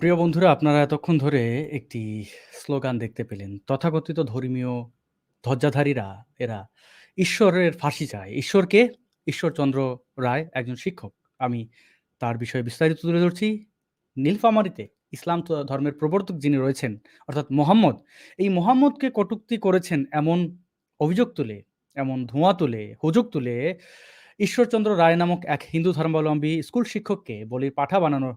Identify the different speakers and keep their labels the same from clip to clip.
Speaker 1: প্রিয় বন্ধুরা আপনারা এতক্ষণ ধরে একটি স্লোগান দেখতে পেলেন। তথাকথিত ধর্মীয় ধ্বজাধারীরা এরা ঈশ্বরের ফাঁসি চায়। ঈশ্বরকে ঈশ্বরচন্দ্র রায় একজন শিক্ষক। আমি তার বিষয়ে বিস্তারিত তুলে ধরছি। নীলফামারীতে ইসলাম ধর্মের প্রবর্তক যিনি রয়েছেন অর্থাৎ মোহাম্মদ, এই মোহাম্মদকে কটূক্তি করেছেন এমন অভিযোগ তুলে, এমন ধোঁয়া তুলে, হুজুগ তুলে ঈশ্বরচন্দ্র রায় নামক এক হিন্দু ধর্মাবলম্বী স্কুল শিক্ষককে বলির পাঠা বানানো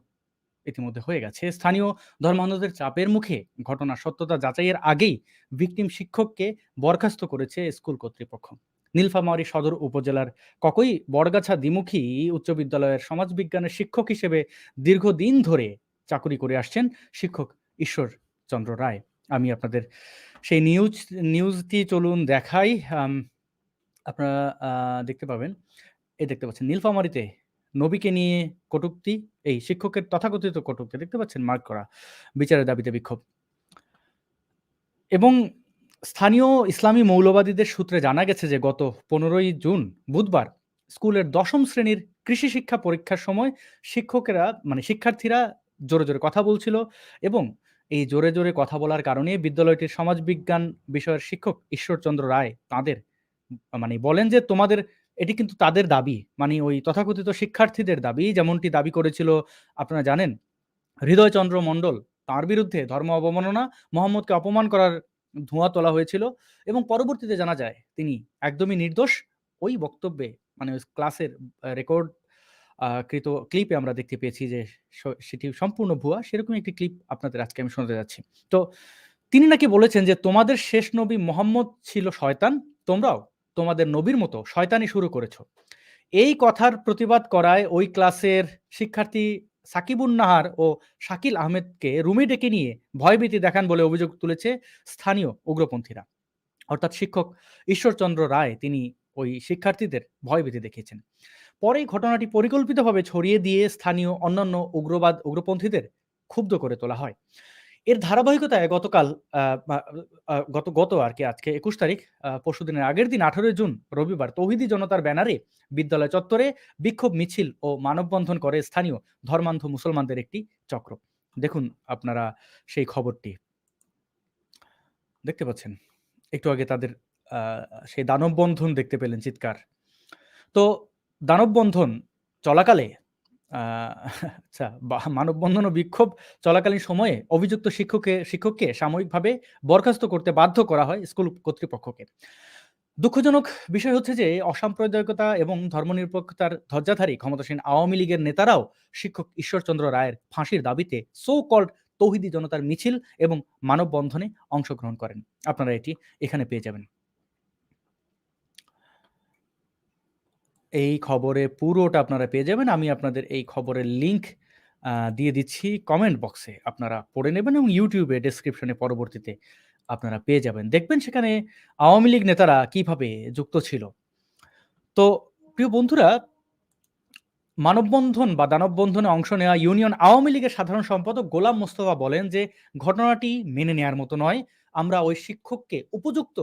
Speaker 1: ইতিমধ্যে হয়ে গেছে। স্থানীয় ধর্মান্ধদের চাপের মুখে ঘটনার সত্যতা যাচাইয়ের আগেই ভিকটিম শিক্ষককে বরখাস্ত করেছে স্কুল কর্তৃপক্ষ। নীলফামারী সদর উপজেলার ককই বড়গাছা দ্বিমুখী উচ্চ বিদ্যালয়ের সমাজবিজ্ঞানের শিক্ষক হিসেবে দীর্ঘদিন ধরে চাকুরি করে আসছেন শিক্ষক ঈশ্বরচন্দ্র রায়। আমি আপনাদের সেই নিউজ, নিউজটি চলুন দেখাই। আপনারা দেখতে পাবেন। এই দেখতে পাচ্ছেন, নীলফামারীতে নবীকে নিয়ে কটূক্তি, এই শিক্ষকের তথাকথিত কটূক্তি দেখতে পাচ্ছেন মার্ক করা। বিচারের দাবিতে বিক্ষোভ। এবং স্থানীয় ইসলামী মৌলবাদীদের সূত্রে জানা গেছে যে গত ১৫ই জুন বুধবার স্কুলের দশম শ্রেণির কৃষি শিক্ষা পরীক্ষার সময় শিক্ষকেরা মানে শিক্ষার্থীরা জোরে, জোরে কথা বলছিল এবং এই জোরে, জোরে কথা বলার কারণে বিদ্যালয়টির সমাজবিজ্ঞান বিষয়ের শিক্ষক ঈশ্বরচন্দ্র রায় তাদের মানে বলেন যে তোমাদের এটি কিন্তু তাদের দাবি। মানে ওই তথাকথিত শিক্ষার্থীদের দাবি যেমনটি দাবি করেছিল আপনারা জানেন হৃদয়চন্দ্র মণ্ডল তার বিরুদ্ধে ধর্ম অবমাননা, মোহাম্মদকে অপমান করার ধোঁয়া তোলা হয়েছিল এবং পরবর্তীতে জানা যায় তিনি একদমই নির্দোষ। ওই বক্তব্যে মানে ওই ক্লাসের রেকর্ড কৃত ক্লিপে আমরা দেখতে পেয়েছি যে সেটি সম্পূর্ণ ভুয়া। সেরকমই একটি ক্লিপ আপনাদের আজকে আমি শোনাতে যাচ্ছি। তো তিনি নাকি বলেছেন যে তোমাদের শেষ নবী মোহাম্মদ ছিল শয়তান, তোমরাও তোমাদের নবীর মতো শয়তানি শুরু করেছ। এই কথার প্রতিবাদ করায় ওই ক্লাসের শিক্ষার্থী সাকিবুন নাহার ও শাকিল আহমেদকে রুমে ডেকে নিয়ে ভয়ভীতি দেখান বলে অভিযোগ তুলেছে স্থানীয় উগ্রপন্থীরা। অর্থাৎ শিক্ষক ঈশ্বরচন্দ্র রায় তিনি ওই শিক্ষার্থীদের ভয়ভীতি দেখিয়েছেন। পরে ঘটনাটি পরিকল্পিতভাবে ছড়িয়ে দিয়ে স্থানীয় অন্যান্য উগ্রবাদ, উগ্রপন্থীদের ক্ষুব্ধ করে তোলা হয়। এর ধারাবাহিকতায় গতকাল গত গত আরকি আজকে ২১ তারিখ, আ পরশুদিনের আগের দিন ১৮ জুন রবিবার তৌহিদি জনতার ব্যানারে বিদ্যালয় চত্বরে বিক্ষোভ, মিছিল ও মানববন্ধন করে স্থানীয় ধর্মান্ধ মুসলমানদের একটি চক্র। দেখুন আপনারা সেই খবরটি। দেখতে পাচ্ছেন? একটু আগে তাদের সেই দানববন্ধন দেখতে পেলেন চিৎকার। তো দানববন্ধন চলাকালে আচ্ছা মানববন্ধন ও বিক্ষোভ চলাকালীন সময়ে অভিযুক্ত শিক্ষকে, শিক্ষককে সাময়িকভাবে বরখাস্ত করতে বাধ্য করা হয় স্কুল কর্তৃপক্ষকে। দুঃখজনক বিষয় হচ্ছে যে, অসাম্প্রদায়িকতা এবং ধর্মনিরপেক্ষতার ধ্বজাধারী ক্ষমতাসীন আওয়ামী লীগের নেতারাও শিক্ষক ঈশ্বরচন্দ্র রায়ের ফাঁসির দাবিতে সো কল্ড তৌহিদি জনতার মিছিল এবং মানববন্ধনে অংশগ্রহণ করেন। আপনারা এটি এখানে পেয়ে যাবেন। এই খবরে পুরোটা আপনারা পেয়ে যাবেন। আমি আপনাদের এই খবরের আ, দিয়ে দিচ্ছি কমেন্ট বক্সে। আপনারা পড়ে নেবেন এবং ইউটিউবে ডেসক্রিপশনে পরবর্তীতে আপনারা পেয়ে যাবেন। দেখবেন সেখানে আওয়ামী লীগ নেতারা কীভাবে যুক্ত ছিল। তো প্রিয় বন্ধুরা, মানববন্ধন বা দানববন্ধনে অংশ নেওয়া ইউনিয়ন আওয়ামী লীগের সাধারণ সম্পাদক গোলাম মোস্তফা বলেন যে, ঘটনাটি মেনে নেয়ার মতো নয়। আমরা ওই শিক্ষককে উপযুক্ত,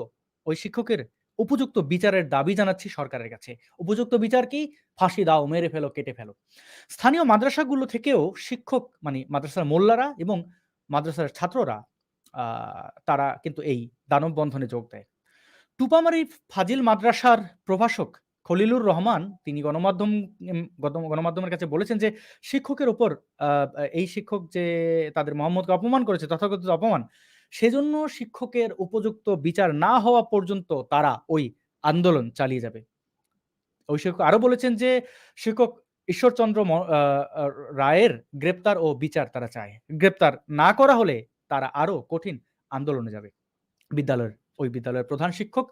Speaker 1: ওই শিক্ষকের উপযুক্ত বিচারের দাবি জানাচ্ছি সরকারের কাছে। উপযুক্ত বিচার কি? ফাঁসি দাও, মেরে ফেলো, কেটে ফেলো। স্থানীয় মাদ্রাসাগুলো থেকেও শিক্ষক মানে মাদ্রাসার মোল্লারা এবং মাদ্রাসার ছাত্ররা তারা কিন্তু এই দানববন্ধনে যোগ দেয়। টুপামারি ফাজিল মাদ্রাসার প্রভাষক খলিলুর রহমান তিনি গণমাধ্যম গণমাধ্যমের কাছে বলেছেন যে শিক্ষকের উপর আ এই শিক্ষক যে তাদের মোহাম্মদকে অপমান করেছে তথাকথিত অপমান, সেজন্য শিক্ষকের উপযুক্ত বিচার না হওয়া পর্যন্ত তারা ওই আন্দোলন চালিয়ে যাবে। ওই শিক্ষক আরও বলেছেন যে, শিক্ষক ঈশ্বরচন্দ্র রায়ের গ্রেপ্তার ও বিচার তারা চায়। গ্রেপ্তার না করা হলে তারা আরও কঠিন আন্দোলনে যাবে। বিদ্যালয়ের, ওই বিদ্যালয়ের প্রধান শিক্ষক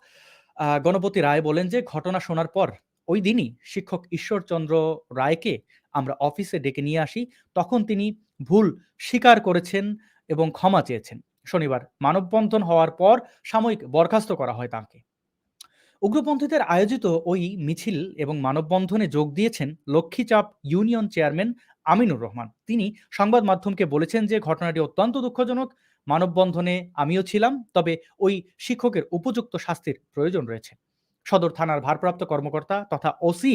Speaker 1: গণপতি রায় বলেন যে, ঘটনা শোনার পর ওই দিনই শিক্ষক ঈশ্বরচন্দ্র রায়কে আমরা অফিসে ডেকে নিয়ে আসি। তখন তিনি ভুল স্বীকার করেছেন এবং ক্ষমা চেয়েছেন। শনিবার মানববন্ধন হওয়ার পর সাময়িক বরখাস্ত করা হয় তাঁকে। উগ্রপন্থীদের আয়োজিত ওই মিছিল এবং মানববন্ধনে যোগ দিয়েছেন লক্ষ্মীচাপ ইউনিয়ন চেয়ারম্যান আমিনুর রহমান। তিনি সংবাদ মাধ্যমকে বলেছেন যে, ঘটনাটি অত্যন্ত দুঃখজনক। মানববন্ধনে আমিও ছিলাম। তবে ওই শিক্ষকের উপযুক্ত শাস্তির প্রয়োজন রয়েছে। সদর থানার ভারপ্রাপ্ত কর্মকর্তা তথা ওসি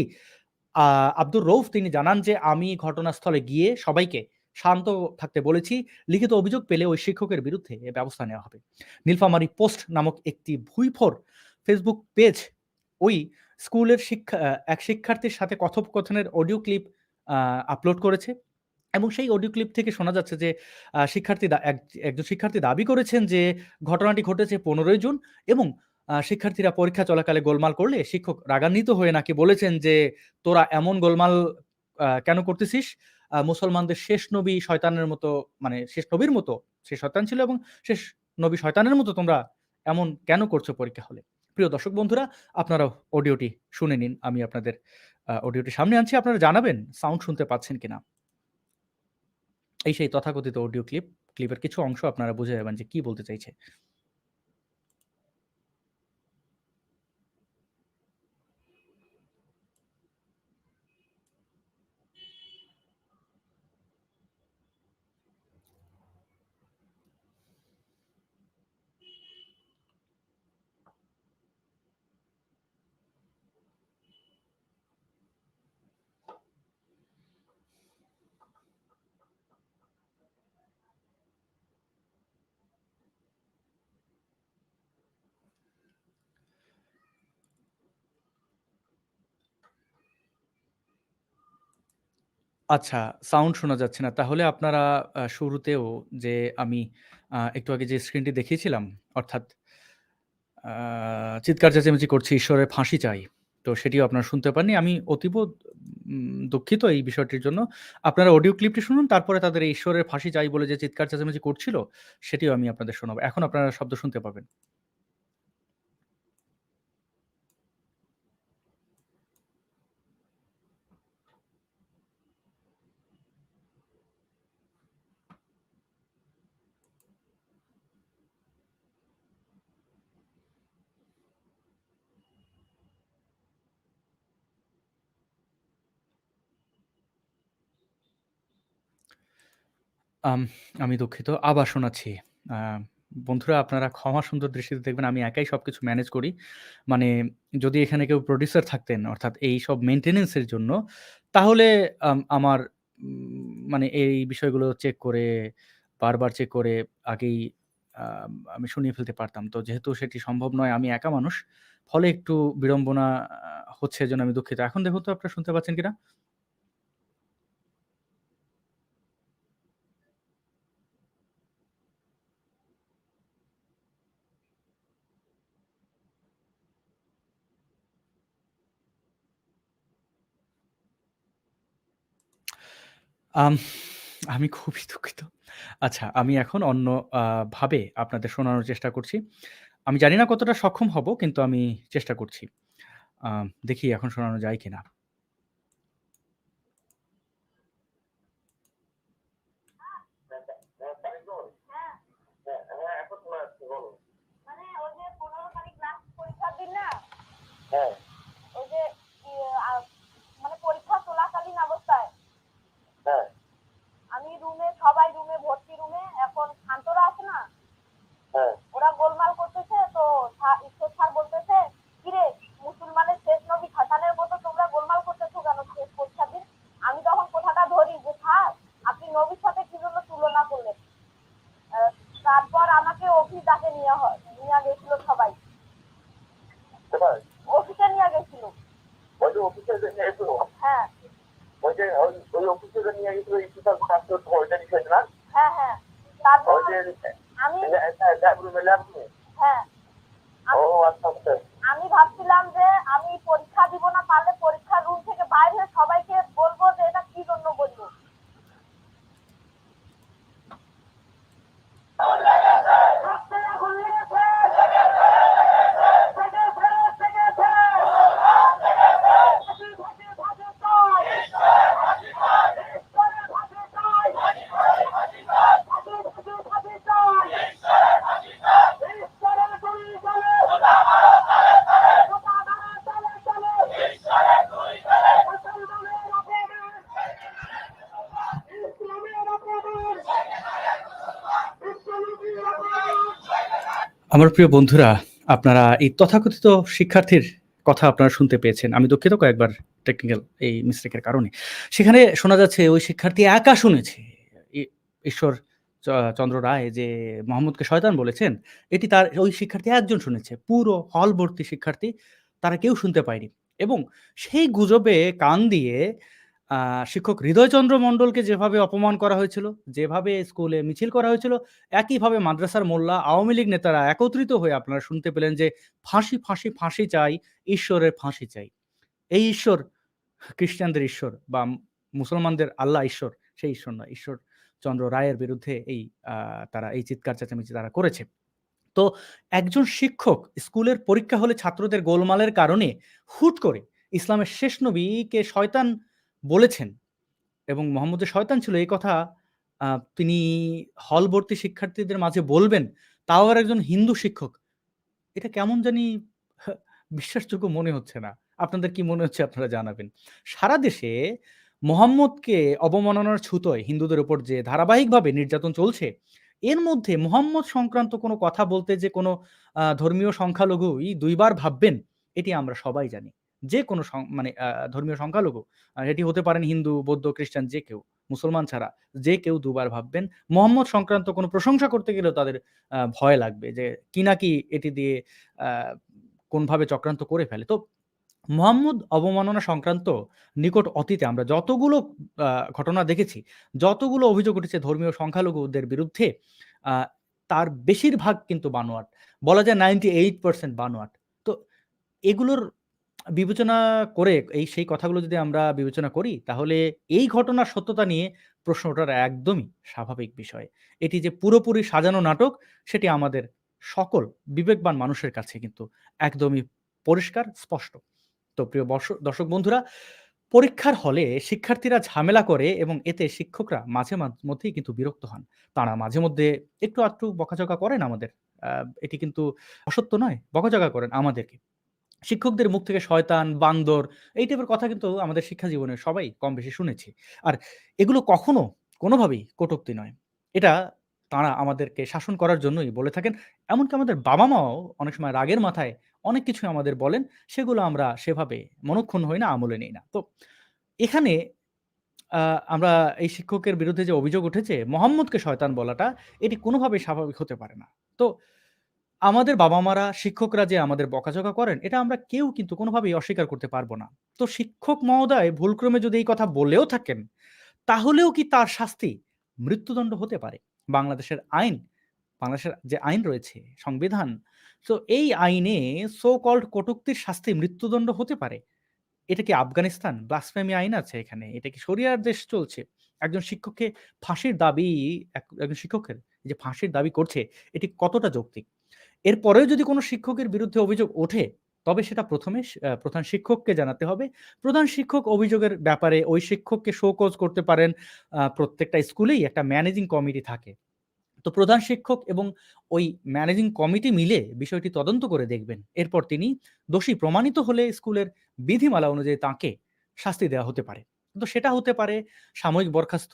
Speaker 1: আব্দুর রউফ তিনি জানান যে, আমি ঘটনাস্থলে গিয়ে সবাইকে শান্ত থাকতে বলেছি। লিখিত অভিযোগ পেলে ওই শিক্ষকের বিরুদ্ধে ব্যবস্থা নেওয়া হবে। নীলফামারি পোস্ট নামক একটি ভুইফোর ফেসবুক পেজ ওই স্কুলের শিক্ষা এক শিক্ষার্থীর সাথে কথোপকথনের অডিও ক্লিপ আপলোড করেছে এবং সেই অডিও ক্লিপ থেকে শোনা যাচ্ছে যে শিক্ষার্থী একজন শিক্ষার্থী দাবি করেছেন যে ঘটনাটি ঘটেছে ১৫ই জুন এবং শিক্ষার্থীরা পরীক্ষা চলাকালে গোলমাল করলে শিক্ষক রাগান্বিত হয়ে নাকি বলেছেন যে, "তোরা এমন গোলমাল কেন করতেছিস? মুসলমানদের শেষ নবী শয়তানের মতো মানে শেষ নবীর মতো সে শয়তান ছিল এবং শেষ নবী শয়তানের মতো তোমরা এমন কেন করছ পরীক্ষা হলে?" প্রিয় দর্শক বন্ধুরা, আপনারা অডিওটি শুনে নিন। আমি আপনাদের অডিওটি সামনে আনছি। আপনারা জানাবেন সাউন্ড শুনতে পাচ্ছেন কিনা? এই সেই তথাকথিত অডিও ক্লিপ। ক্লিপের কিছু অংশ আপনারা বুঝে যাবেন যে কি বলতে চাইছে। আচ্ছা, সাউন্ড শোনা যাচ্ছে না। তাহলে আপনারা শুরুতেও যে আমি একটু আগে যে স্ক্রিনটি দেখিয়েছিলাম অর্থাৎ চিৎকার চেঁচামেচি করছি, ঈশ্বরের ফাঁসি চাই। তো সেটিও আপনারা শুনতে পাননি। আমি অতীব দুঃখিত এই বিষয়টির জন্য। আপনারা অডিও ক্লিপটি শুনুন, তারপরে তাদের এই ঈশ্বরের ফাঁসি চাই বলে যে চিৎকার চেঁচামেচি করছিল, সেটিও আমি আপনাদের শোনাবো। এখন আপনারা শব্দ শুনতে পাবেন। আম দুঃখিত। আবার শোনাচ্ছি। বন্ধুরা, আপনারা ক্ষমা সুন্দর দৃষ্টিতে দেখবেন, আমি একাই সবকিছু ম্যানেজ করি। মানে যদি এখানে কেউ প্রোডিউসার থাকতেন, অর্থাৎ এইসব মেইনটেন্যান্স এর জন্য, তাহলে, আম, আমার মানে এই বিষয়গুলো চেক করে, বারবার চেক করে আগেই আমি শুনিয়ে ফেলতে পারতাম। তো যেহেতু সেটি সম্ভব নয়, আমি একা মানুষ। ফলে একটু বিড়ম্বনা হচ্ছে এজন্য আমি দুঃখিত। এখন দেখুন তো আপনারা শুনতে পাচ্ছেন কিনা? আম আমি খুবই দুঃখিত। আচ্ছা, আমি এখন অন্য আ ভাবে আপনাদের শোনানোর চেষ্টা করছি। আমি জানি না কতটা সক্ষম হব, কিন্তু আমি চেষ্টা করছি। দেখি এখন শোনানো যায় কিনা।
Speaker 2: মানে ওই যে ১৫ তারিখ লাস্ট পরীক্ষার দিন না?
Speaker 3: হ্যাঁ,
Speaker 2: ওই যে ইয়ে আ মানে পরীক্ষা চলাকালীন অবস্থায়
Speaker 3: হ্যাঁ,
Speaker 2: আমি রুমে সবাই রুমে ভর্তি রুমে এখন শান্তরা আছে না?
Speaker 3: হ্যাঁ।
Speaker 2: ওরা গোলমাল করতেছে তো ঈশ্বর স্যার বলতেছে, "কিরে মুসলমানের শেষ নবী শয়তানের মতো তোমরা গোলমাল করতেছো কেন শেষ পরীক্ষার দিন?" আমি তখন কথাটা ধরি যে, "স্যার আপনি নবীর সাথে কি জন্য তুলনা করলেন?" আ তারপর আমাকে অফিস ডাকে নেওয়া হয় নিয়া গেছিল সবাই।
Speaker 3: কোথায়?
Speaker 2: অফিসে নিয়ে গেছিল।
Speaker 3: ওই যে অফিসে যে নিয়ে গেছিল,
Speaker 2: হ্যাঁ,
Speaker 3: ওই যে ওই ওই অফিসে যে নিয়ে গেছিল ইস্তিফার কোটা আসতে হতো, ওইটা বিষয় না?
Speaker 2: হ্যাঁ, হ্যাঁ। তারপর
Speaker 3: ওই যে
Speaker 2: আমি
Speaker 3: ল্যাব রুমে ল্যাব রুমে?
Speaker 2: হ্যাঁ
Speaker 3: ও
Speaker 2: আমি
Speaker 3: আচ্ছা আচ্ছা।
Speaker 2: আমি ভাবছিলাম যে আমি পরীক্ষা দিব না পারলে পরীক্ষার রুম থেকে বাইরে হয়ে সবাইকে বলব যে এটা কি জন্য বলব
Speaker 1: আমার প্রিয় বন্ধুরা, আপনারা এই তথাকথিত শিক্ষার্থীর কথা আপনারা শুনতে পেয়েছেন। আমি দুঃখিত কয়েকবার টেকনিক্যাল এই মিস্টেকের কারণে। সেখানে শোনা যাচ্ছে ওই শিক্ষার্থী একা শুনেছে। ঈশ্বর চন্দ্র রায় যে মোহাম্মদকে শয়তান বলেছেন, এটি তার ওই শিক্ষার্থী একজন শুনেছে। পুরো হল ভর্তি শিক্ষার্থী তারা কেউ শুনতে পায়নি। এবং সেই গুজবে কান দিয়ে শিক্ষক হৃদয়চন্দ্র মণ্ডলকে যেভাবে অপমান করা হয়েছিল, যেভাবে স্কুলে মিছিল করা হয়েছিল, একইভাবে মাদ্রাসার মোল্লা, আওয়ামী লীগ নেতারা একত্রিত হয়ে আপনারা শুনতে পেলেন যে ফাঁসি, ফাঁসি, ফাঁসি চাই, ঈশ্বরের ফাঁসি চাই। এই ঈশ্বর খ্রিস্টানদের ঈশ্বর বা মুসলমানদের আল্লাহ ঈশ্বর, সেই ঈশ্বর নয়। ঈশ্বর চন্দ্র রায়ের বিরুদ্ধে এই তারা এই চিৎকার চেঁচামেচি তারা করেছে। তো একজন শিক্ষক স্কুলের পরীক্ষা হলে ছাত্রদের গোলমালের কারণে হুট করে ইসলামের শেষ নবীকে শয়তান বলেছেন এবং মোহাম্মদ শয়তান ছিল এই কথা তিনি হল ভর্তি শিক্ষার্থীদের মাঝে বলবেন, তাও আর একজন হিন্দু শিক্ষক। এটা কেমন জানি বিশ্বাসযোগ্য মনে হচ্ছে না। আপনাদের কি মনে হচ্ছে আপনারা জানাবেন। সারা দেশে মোহাম্মদকে অবমাননার ছুতোয় হিন্দুদের উপর যে ধারাবাহিকভাবে নির্যাতন চলছে, এর মধ্যে মোহাম্মদ সংক্রান্ত কোনো কথা বলতে যে কোনো ধর্মীয় সংখ্যালঘুই ২ বার ভাববেন, এটি আমরা সবাই জানি। যে কোনো মানে ধর্মীয় সংখ্যালঘু, এটি হতে পারেন হিন্দু, বৌদ্ধ, খ্রিস্টান যে কেউ, মুসলমান ছাড়া যে কেউ দুবার ভাববেন। মোহাম্মদ সংক্রান্ত কোনো প্রশংসা করতে গেলেও তাদের ভয় লাগবে যে কি না কি এটি দিয়ে কোনভাবে চক্রান্ত করে ফেলে। তো মোহাম্মদ অবমাননা সংক্রান্ত নিকট অতীতে আমরা যতগুলো ঘটনা দেখেছি, যতগুলো অভিযোগ উঠেছে ধর্মীয় সংখ্যালঘুদের বিরুদ্ধে, তার বেশিরভাগ কিন্তু বানোয়াট। বলা যায় 98% বানোয়াট। তো এগুলোর বিবেচনা করে এই সেই কথাগুলো যদি আমরা বিবেচনা করি, তাহলে এই ঘটনার সত্যতা নিয়ে প্রশ্ন ওঠাটা একদমই স্বাভাবিক বিষয়। এটি যে পুরোপুরি সাজানো নাটক, সেটি আমাদের সকল বিবেকবান মানুষের কাছে কিন্তু একদমই পরিষ্কার, স্পষ্ট। তো প্রিয় দর্শক বন্ধুরা, পরীক্ষার হলে শিক্ষার্থীরা ঝামেলা করে এবং এতে শিক্ষকরা মাঝ মধ্যেই কিন্তু বিরক্ত হন। তারা মাঝে মধ্যে একটু আধটু বকাঝকা করেন আমাদের। এটি কিন্তু অসত্য নয়, বকাঝকা করেন আমাদেরকে। শিক্ষকদের মুখ থেকে শয়তান, বান্দর এই টাইপের কথা কিন্তু আমাদের শিক্ষা জীবনে সবাই কম বেশি শুনেছি। আর এগুলো কখনো কোনোভাবেই কটূক্তি নয়। এটা তারা আমাদেরকে শাসন করার জন্যই বলে থাকেন। এমনকি আমাদের বাবা-মাও অনেক সময় রাগের মাথায় অনেক কিছুই আমাদের বলেন, সেগুলো আমরা সেভাবে মনঃক্ষুণ্ণ হই না, আমলে নেই না। তো এখানে আমরা এই শিক্ষকের বিরুদ্ধে যে অভিযোগ উঠেছে, মোহাম্মদকে শয়তান বলাটা, এটি কোনোভাবেই স্বাভাবিক হতে পারে না। তো আমাদের বাবা-মারা, শিক্ষকরা যে আমাদের বকাঝকা করেন, এটা আমরা কেউ কিন্তু কোনোভাবেই অস্বীকার করতে পারব না। তো শিক্ষক মহোদয় ভুলক্রমে যদি এই কথা বলেও থাকেন, তাহলেও কি তার শাস্তি মৃত্যুদণ্ড হতে পারে? বাংলাদেশের আইন, বাংলাদেশের যে আইন রয়েছে, সংবিধান, তো এই আইনে সো কল্ড কটূক্তির শাস্তি মৃত্যুদণ্ড হতে পারে। এটা কি আফগানিস্তান? ব্লাসফেমি আইন আছে এখানে? এটা কি শরিয়ার দেশ চলছে? একজন শিক্ষককে ফাঁসির দাবি এক একজন শিক্ষকের যে ফাঁসির দাবি করছে, এটি কতটা যৌক্তিক? এরপরেও যদি কোনো শিক্ষকের বিরুদ্ধে অভিযোগ ওঠে, তবে সেটা প্রথমে প্রধান শিক্ষককে জানাতে হবে। প্রধান শিক্ষক অভিযোগের ব্যাপারে ওই শিক্ষককে শোকজ করতে পারেন। প্রত্যেকটা স্কুলেই একটা ম্যানেজিং কমিটি থাকে। তো প্রধান শিক্ষক এবং ওই ম্যানেজিং কমিটি মিলে বিষয়টি তদন্ত করে দেখবেন। এরপর তিনি দোষী প্রমাণিত হলে স্কুলের বিধিমালা অনুযায়ী তাঁকে শাস্তি দেওয়া হতে পারে। তো সেটা হতে পারে সাময়িক বরখাস্ত,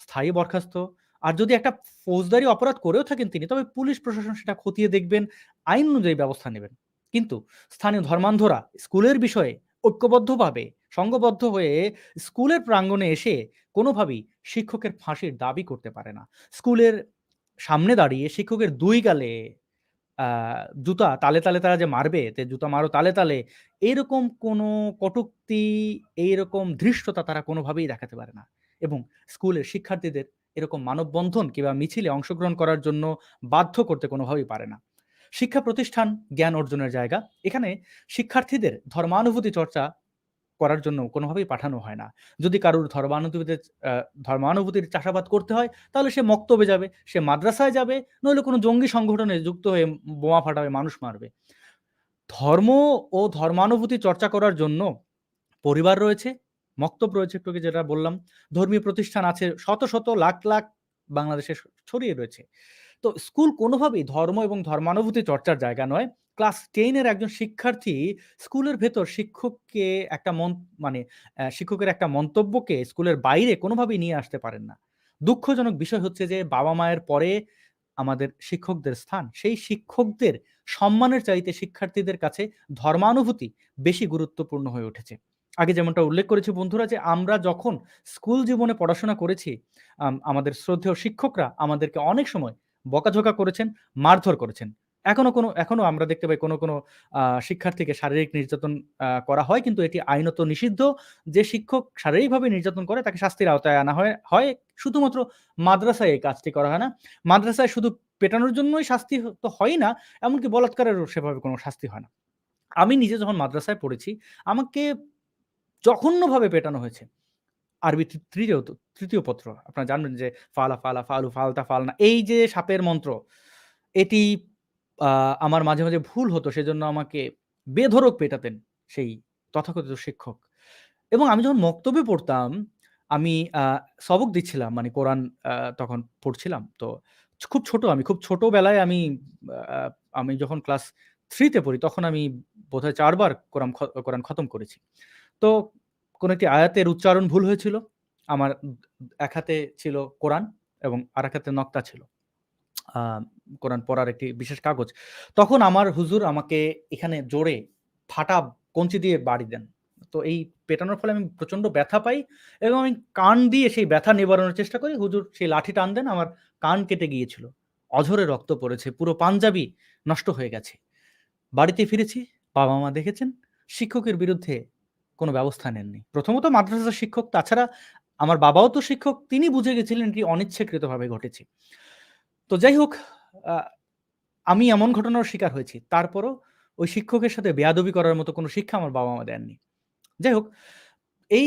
Speaker 1: স্থায়ী বরখাস্ত। আর যদি একটা ফৌজদারি অপরাধ করেও থাকেন তিনি, তবে পুলিশ প্রশাসন সেটা খতিয়ে দেখবেন, আইন অনুযায়ী ব্যবস্থা নেবেন। কিন্তু স্থানীয় ধর্মান্ধরা স্কুলের বিষয়ে ঐক্যবদ্ধভাবে সংঘবদ্ধ হয়ে স্কুলের প্রাঙ্গণে এসে কোনোভাবেই শিক্ষকের ফাঁসির দাবি করতে পারে না। স্কুলের সামনে দাঁড়িয়ে শিক্ষকের দুই গালে জুতা তালে, তালে তারা যে মারবে, তে জুতা মারো তালে, তালে এরকম কোনো কটুক্তি এইরকম ধৃষ্টতা তারা কোনোভাবেই দেখাতে পারে না। এবং স্কুলের শিক্ষার্থীদের এরকম মানববন্ধন কিংবা মিছিলে অংশগ্রহণ করার জন্য বাধ্য করতে কোনোভাবেই পারে না। শিক্ষা প্রতিষ্ঠান জ্ঞান অর্জনের জায়গা। এখানে শিক্ষার্থীদের ধর্মানুভূতি চর্চা করার জন্য কোনোভাবেই পাঠানো হয় না। যদি কারোর ধর্মানুভূতির ধর্মানুভূতির চাষাবাদ করতে হয়, তাহলে সে মক্তবে যাবে, সে মাদ্রাসায় যাবে, নইলে কোনো জঙ্গি সংগঠনে যুক্ত হয়ে বোমা ফাটাবে, মানুষ মারবে। ধর্ম ও ধর্মানুভূতি চর্চা করার জন্য পরিবার রয়েছে, মক্তব রয়েছে একটু যেটা বললাম। ধর্মীয় প্রতিষ্ঠান আছে শত, শত লাখ, লাখ বাংলাদেশে ছড়িয়ে রয়েছে। তো স্কুল কোনোভাবেই ধর্ম এবং ধর্মানুভূতি চর্চার জায়গা নয়। ক্লাস টেনের একজন শিক্ষার্থী স্কুলের ভেতর শিক্ষককে একটা মন মানে শিক্ষকের একটা মন্তব্যকে স্কুলের বাইরে কোনোভাবেই নিয়ে আসতে পারেন না। দুঃখজনক বিষয় হচ্ছে যে বাবা-মায়ের পরে আমাদের শিক্ষকদের স্থান। সেই শিক্ষকদের সম্মানের চাইতে শিক্ষার্থীদের কাছে ধর্মানুভূতি বেশি গুরুত্বপূর্ণ হয়ে উঠেছে। আগে যেমনটা উল্লেখ করেছি বন্ধুরা যে আমরা যখন স্কুল জীবনে পড়াশোনা করেছি আমাদের শ্রদ্ধেয় শিক্ষকরা আমাদেরকে অনেক সময় বকাঝোকা করেছেন, মারধর করেছেন। এখনও কোনো, এখনও আমরা দেখতে পাই কোনো কোনো শিক্ষার্থীকে শারীরিক নির্যাতন করা হয় কিন্তু এটি আইনত নিষিদ্ধ। যে শিক্ষক শারীরিকভাবে নির্যাতন করে তাকে শাস্তির আওতায় আনা হয় হয় শুধুমাত্র মাদ্রাসায় এই কাজটি করা হয় না। মাদ্রাসায় শুধু পেটানোর জন্যই শাস্তি তো হয় না, এমনকি বলাৎকারেরও সেভাবে কোনো শাস্তি হয় না। আমি নিজে যখন মাদ্রাসায় পড়েছি, আমাকে জঘন্যভাবে পেটানো হয়েছে। আরবি তৃতীয় তৃতীয় পত্র, আপনারা জানবেন যে ফালা ফালা, ফালু, ফালতা, ফালনা, এই যে সাপের মন্ত্র, এটি আমার মাঝে মাঝে ভুল হতো, সেজন্য আমাকে বেধরক পেটাতেন সেই তথাকথিত শিক্ষক। এবং আমি যখন মক্তবে পড়তাম, আমি সবক দিচ্ছিলাম মানে কোরআন তখন পড়ছিলাম। তো খুব ছোট, আমি খুব ছোটবেলায় আমি আমি যখন ক্লাস থ্রিতে পড়ি, তখন আমি বোধহয় চারবার কোরআন কোরআন খতম করেছি। তো কোন একটি আয়াতের উচ্চারণ ভুল হয়েছিল? আমার এক হাতে ছিল কোরআন এবং আর এক হাতে নক্তা ছিল। কোরআন পড়ার একটি বিশেষ কাগজ। তখন আমার হুজুর আমাকে এখানে জোরে ফাটা কঞ্চি দিয়ে বাড়ি দেন। তো এই পেটানোর ফলে আমি প্রচণ্ড ব্যথা পাই এবং আমি কান দিয়ে সেই ব্যথা নিবারণের চেষ্টা করি। হুজুর সেই লাঠি টান দেন, আমার কান কেটে গিয়েছিল। অঝরে রক্ত পড়েছে, পুরো পাঞ্জাবি নষ্ট হয়ে গেছে। বাড়িতে ফিরেছি বাবা মা দেখেছেন, শিক্ষকের বিরুদ্ধে কোনো ব্যবস্থা নেননি। প্রথমত মাদ্রাসার শিক্ষক, তাছাড়া আমার বাবাও তো শিক্ষক, তিনি বুঝে গেছিলেন এটি অনিচ্ছাকৃতভাবে ঘটেছে। তো যাই হোক আমি এমন ঘটনার শিকার হয়েছি। তারপরও ওই শিক্ষকের সাথে বেয়াদবি করার মতো কোনো শিক্ষা আমার বাবা মা দেননি। যাই হোক, এই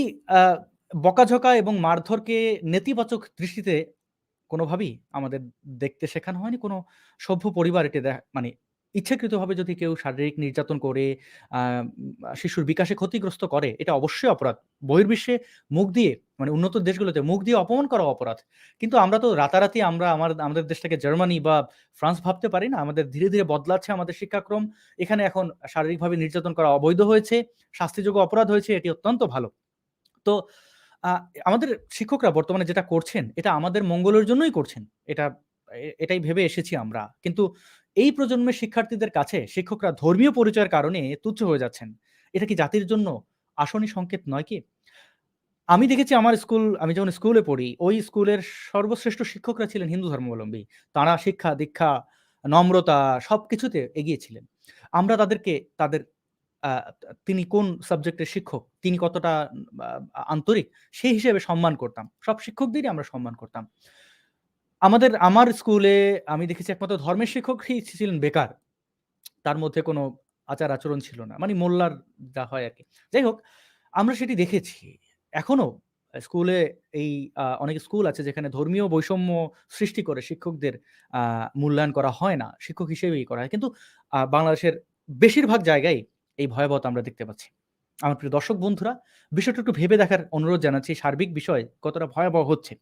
Speaker 1: বকাঝকা এবং মারধরকে নেতিবাচক দৃষ্টিতে কোনোভাবেই আমাদের দেখতে শেখানো হয়নি। কোনো সভ্য পরিবার এটি মানে ইচ্ছাকৃতভাবে যদি কেউ শারীরিক নির্যাতন করে শিশুর বিকাশে ক্ষতিগ্রস্ত করে, এটা অবশ্যই অপরাধ। বহির্বিশ্বে মুখ দিয়ে মানে উন্নত দেশগুলোতে মুখ দিয়ে অপমান করা অপরাধ। কিন্তু আমরা তো রাতারাতি আমরা আমার, আমাদের দেশটাকে জার্মানি বা ফ্রান্স ভাবতে পারি না। আমাদের ধীরে ধীরে বদলাচ্ছে আমাদের শিক্ষাক্রম। এখানে এখন শারীরিকভাবে নির্যাতন করা অবৈধ হয়েছে, শাস্তিযোগ্য অপরাধ হয়েছে, এটি অত্যন্ত ভালো। তো আমাদের শিক্ষকরা বর্তমানে যেটা করছেন, এটা আমাদের মঙ্গলের জন্যই করছেন। এটা এটাই ভেবে এসেছি আমরা। কিন্তু এই প্রজন্মের শিক্ষার্থীদের কাছে শিক্ষকরা ধর্মীয় পরিচয়ের কারণে তুচ্ছ হয়ে যাচ্ছেন। এটা কি জাতির জন্য আসনি সংকেত নয় কি? আমি দেখেছি আমার স্কুল, আমি যখন স্কুলে পড়ি, ওই স্কুলের সর্বশ্রেষ্ঠ শিক্ষকরা ছিলেন হিন্দু ধর্মাবলম্বী। তারা শিক্ষা, দীক্ষা, নম্রতা সবকিছুতে এগিয়ে ছিলেন। আমরা তাদেরকে, তাদের তিনি কোন সাবজেক্টের শিক্ষক, তিনি কতটা আন্তরিক, সেই হিসেবে সম্মান করতাম। সব শিক্ষকদেরই আমরা সম্মান করতাম। আমাদের, আমার স্কুলে আমি দেখেছি একমাত্র ধর্মের শিক্ষকই ছিলেন বেকার। তার মধ্যে কোনো আচার আচরণ ছিল না। মানে মোল্লার যা হয় আর কি। যাই হোক, আমরা সেটি দেখেছি। এখনও স্কুলে এই অনেক স্কুল আছে যেখানে ধর্মীয় বৈষম্য সৃষ্টি করে শিক্ষকদের মূল্যায়ন করা হয় না। শিক্ষক হিসেবেই করা হয়। কিন্তু বাংলাদেশের বেশিরভাগ জায়গায় এই ভয়াবহতা আমরা দেখতে পাচ্ছি। আমার প্রিয় দর্শক বন্ধুরা, বিষয়টা একটু ভেবে দেখার অনুরোধ জানাচ্ছি। সার্বিক বিষয় কতটা ভয়াবহ হচ্ছে।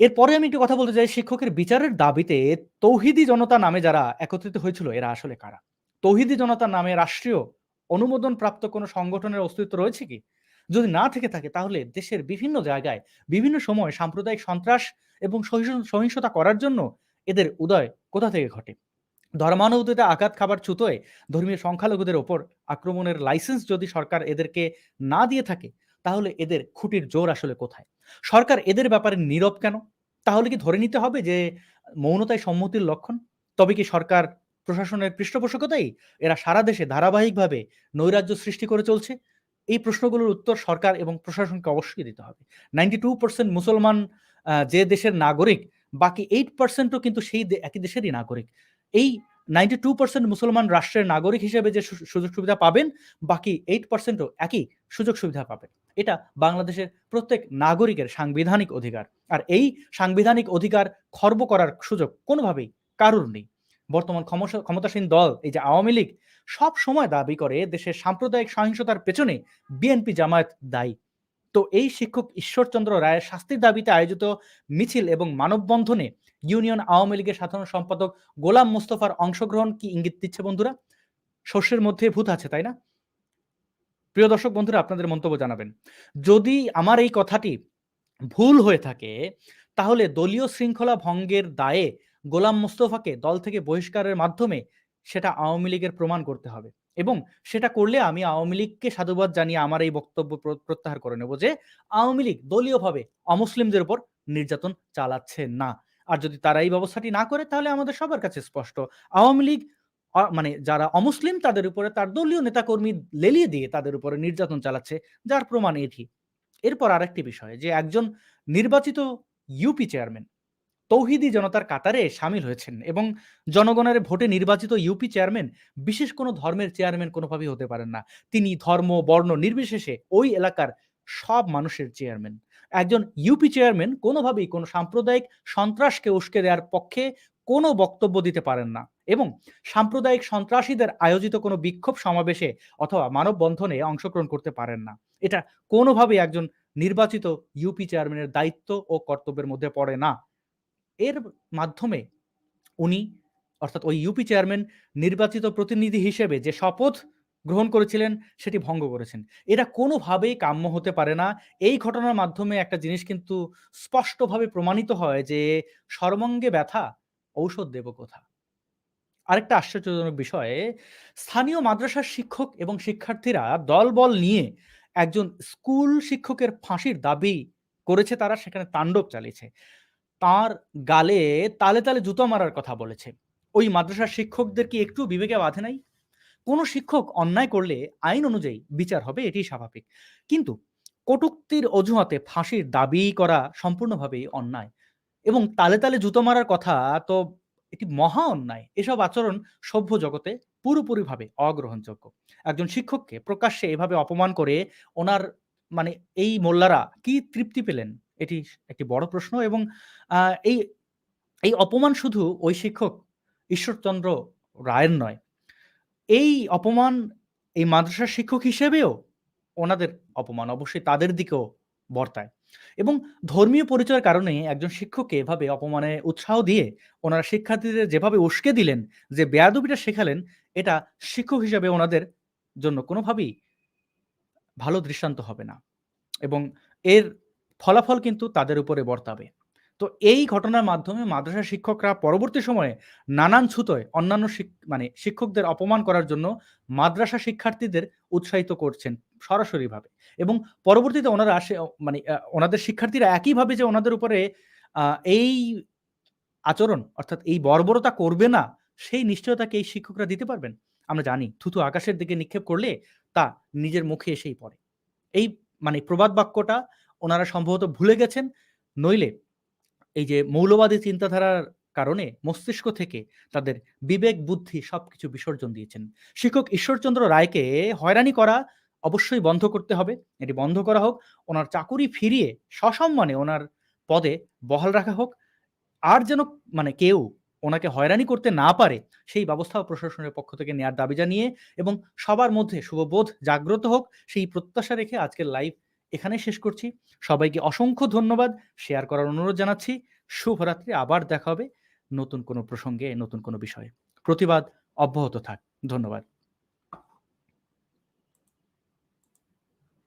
Speaker 1: এরপরে আমি একটু কথা বলতে চাই শিক্ষকের বিচারের দাবিতে তৌহিদি জনতা নামে যারা একত্রিত হয়েছিল, এরা আসলে কারা? তৌহিদি জনতা নামে রাষ্ট্রীয় অনুমোদন প্রাপ্ত কোনো সংগঠনের অস্তিত্ব রয়েছে কি? যদি না থেকে থাকে, তাহলে দেশের বিভিন্ন জায়গায়, বিভিন্ন সময় সাম্প্রদায়িক সন্ত্রাস এবং সহিংসতা করার জন্য এদের উদয় কোথা থেকে ঘটে? ধর্মানুভূতিতে আঘাত খাবার ছুতোয় ধর্মীয় সংখ্যালঘুদের ওপর আক্রমণের লাইসেন্স যদি সরকার এদেরকে না দিয়ে থাকে তাহলে এদের খুঁটির জোর আসলে কোথায়? সরকার এদের ব্যাপারে নীরব কেন? তাহলে কি ধরে নিতে হবে যে, মৌনতাই সম্মতির লক্ষণ? তবে কি সরকার প্রশাসনের পৃষ্ঠপোষকতাই এরা সারা দেশে ধারাবাহিকভাবে নৈরাজ্য সৃষ্টি করে চলছে? এই প্রশ্নগুলোর উত্তর সরকার এবং প্রশাসনকে অবশ্যই দিতে হবে। নাইনটি টু পার্সেন্ট মুসলমান যে দেশের নাগরিক, বাকি এইট পার্সেন্টও কিন্তু সেই একই দেশেরই নাগরিক। এই নাইনটি টু পার্সেন্ট মুসলমান রাষ্ট্রের নাগরিক হিসেবে যে সুযোগ সুবিধা পাবেন, বাকি এইট পার্সেন্টও একই সুযোগ সুবিধা পাবেন। এটা বাংলাদেশের প্রত্যেক নাগরিকের সাংবিধানিক অধিকার। আর এই সাংবিধানিক অধিকার খর্ব করার সুযোগ কোনোভাবেই কারোর নেই। বর্তমান ক্ষমতাসীন দল, এই যে আওয়ামী লীগ, সব সময় দাবি করে দেশের সাম্প্রদায়িক সহিংসতার পেছনে বিএনপি জামায়াত দায়ী। তো এই শিক্ষক ঈশ্বরচন্দ্র রায়ের শাস্তির দাবিতে আয়োজিত মিছিল এবং মানববন্ধনে ইউনিয়ন আওয়ামী লীগের সাধারণ সম্পাদক গোলাম মুস্তফার অংশগ্রহণ কি ইঙ্গিত দিচ্ছে বন্ধুরা? শস্যের মধ্যে ভূত আছে, তাই না? প্রিয় দর্শক বন্ধুরা, আপনাদের মন্তব্য জানাবেন। যদি আমার এই কথাটি ভুল হয়ে থাকে, তাহলে দলীয় শৃঙ্খলা ভঙ্গের দায়ে গোলাম মুস্তফাকে দল থেকে বহিষ্কারের মাধ্যমে সেটা আওয়ামী লীগের প্রমাণ করতে হবে এবং সেটা করলে আমি আওয়ামী লীগকে সাধুবাদ জানিয়ে আমার এই বক্তব্য প্রত্যাহার করে নেব যে আওয়ামী লীগ দলীয়ভাবে অমুসলিমদের উপর নির্যাতন চালাচ্ছে না। আর যদি তারা এই ব্যবস্থাটি না করে, তাহলে আমাদের সবার কাছে স্পষ্ট। আওয়ামী লীগ মানে যারা অমুসলিম তাদের উপরে তার দলীয় নেতাকর্মী লেলিয়ে দিয়ে তাদের উপরে নির্যাতন চালাচ্ছে, যার প্রমাণ এটি। এরপর আরেকটি বিষয়, যে একজন নির্বাচিত ইউপি চেয়ারম্যান তৌহিদি জনতার কাতারে সামিল হয়েছেন এবং জনগণের ভোটে নির্বাচিত ইউপি চেয়ারম্যান বিশেষ কোনো ধর্মের চেয়ারম্যান কোনোভাবেই হতে পারেন না। তিনি ধর্ম, বর্ণ নির্বিশেষে ওই এলাকার সব মানুষের চেয়ারম্যান। একজন ইউপি চেয়ারম্যান কোনোভাবেই কোনো সাম্প্রদায়িক সন্ত্রাসকে উস্কে দেওয়ার পক্ষে কোনো বক্তব্য দিতে পারেন না। এবং সাম্প্রদায়িক সন্ত্রাসীদের আয়োজিত কোনো বিক্ষোভ সমাবেশে অথবা মানববন্ধনে অংশগ্রহণ করতে পারেন না। এটা কোনোভাবেই একজন নির্বাচিত ইউপি চেয়ারম্যানের দায়িত্ব ও কর্তব্যের মধ্যে পড়ে না। এর মাধ্যমে উনি, অর্থাৎ ওই ইউপি চেয়ারম্যান, নির্বাচিত প্রতিনিধি হিসেবে যে শপথ গ্রহণ করেছিলেন, সেটি ভঙ্গ করেছেন। এটা কোনোভাবেই কাম্য হতে পারে না। এই ঘটনার মাধ্যমে একটা জিনিস কিন্তু স্পষ্টভাবে প্রমাণিত হয় যে সর্বাঙ্গে ব্যথা ঔষধ দেব কোথা? আরেকটা আশ্চর্যজনক বিষয়ে, স্থানীয় মাদ্রাসার শিক্ষক এবং শিক্ষার্থীরা দলবল নিয়ে একজন স্কুল শিক্ষকের ফাঁসির দাবি করেছে তারা, সেখানে তাণ্ডব চালিয়েছে। তার গালে তালে তালে জুতো মারার কথা বলেছে। ওই মাদ্রাসার শিক্ষকদের কি একটু বিবেকে বাধে নাই? কোনো শিক্ষক অন্যায় করলে আইন অনুযায়ী বিচার হবে এটি স্বাভাবিক। কিন্তু কটুক্তির অজুহাতে ফাঁসির দাবি করা সম্পূর্ণভাবেই অন্যায়। এবং তালে তালে জুতো মারার কথা তো এটি মহা অন্যায় এসব আচরণ সভ্য জগতে পুরোপুরিভাবে অগ্রহণযোগ্য। একজন শিক্ষককে প্রকাশ্যে এভাবে অপমান করে ওনার মানে এই মোল্লারা কি তৃপ্তি পেলেন? এটি একটি বড় প্রশ্ন এবং এই এই অপমান শুধু ওই শিক্ষক ঈশ্বরচন্দ্র রায়ের নয়। এই অপমান এই মাদ্রাসার শিক্ষক হিসেবেও ওনাদের অপমান অবশ্যই তাদের দিকেও বর্তায়। এবং ধর্মীয় পরিচয়ের কারণে একজন শিক্ষককে এভাবে অপমানে, উৎসাহ দিয়ে ওনারা শিক্ষার্থীদের যেভাবে উস্কে দিলেন, যে বেয়াদবিটা শেখালেন, এটা শিক্ষক হিসাবে ওনাদের জন্য কোনোভাবেই ভালো দৃষ্টান্ত হবে না। এবং এর ফলাফল কিন্তু তাদের উপরে বর্তাবে। তো এই ঘটনার মাধ্যমে মাদ্রাসা শিক্ষকরা পরবর্তী সময়ে নানান ছুতোয় অন্যান্য মানে শিক্ষকদের অপমান করার জন্য মাদ্রাসা শিক্ষার্থীদের উৎসাহিত করছেন। সরাসরিভাবে। এবং পরবর্তীতে ওনারা আসে মানে ওনাদের শিক্ষার্থীরা একইভাবে যে ওনাদের উপরে এই আচরণ, অর্থাৎ এই বর্বরতা করবে না, সেই নিশ্চয়তাকে এই শিক্ষকরা দিতে পারবেন। আমরা জানি থুতু আকাশের দিকে নিক্ষেপ করলে তা নিজের মুখে এসেই পড়ে। এই মানে প্রবাদ বাক্যটা ওনারা সম্ভবত ভুলে গেছেন, নইলে এই যে মৌলবাদী চিন্তাধারার কারণে মস্তিষ্ক থেকে তাদের বিবেক, বুদ্ধি সবকিছু বিসর্জন দিয়েছেন। শিক্ষক ঈশ্বরচন্দ্র রায়কে হয়রানি করা অবশ্যই বন্ধ করতে হবে। এটি বন্ধ করা হোক, ওনার চাকুরি ফিরিয়ে সসম্মানে ওনার পদে বহাল রাখা হোক। আর যেন মানে কেউ ওনাকে হয়রানি করতে না পারে, সেই ব্যবস্থা প্রশাসনের পক্ষ থেকে নেয়ার দাবি জানিয়ে এবং সবার মধ্যে শুভবোধ জাগ্রত হোক, সেই প্রত্যাশা রেখে আজকের লাইভ এখানে শেষ করছি। সবাইকে অসংখ্য ধন্যবাদ। শেয়ার করার অনুরোধ জানাচ্ছি। শুভরাত্রি, আবার দেখা হবে নতুন কোনো প্রসঙ্গে, নতুন কোনো বিষয়ে। প্রতিবাদ অব্যাহত থাক। ধন্যবাদ।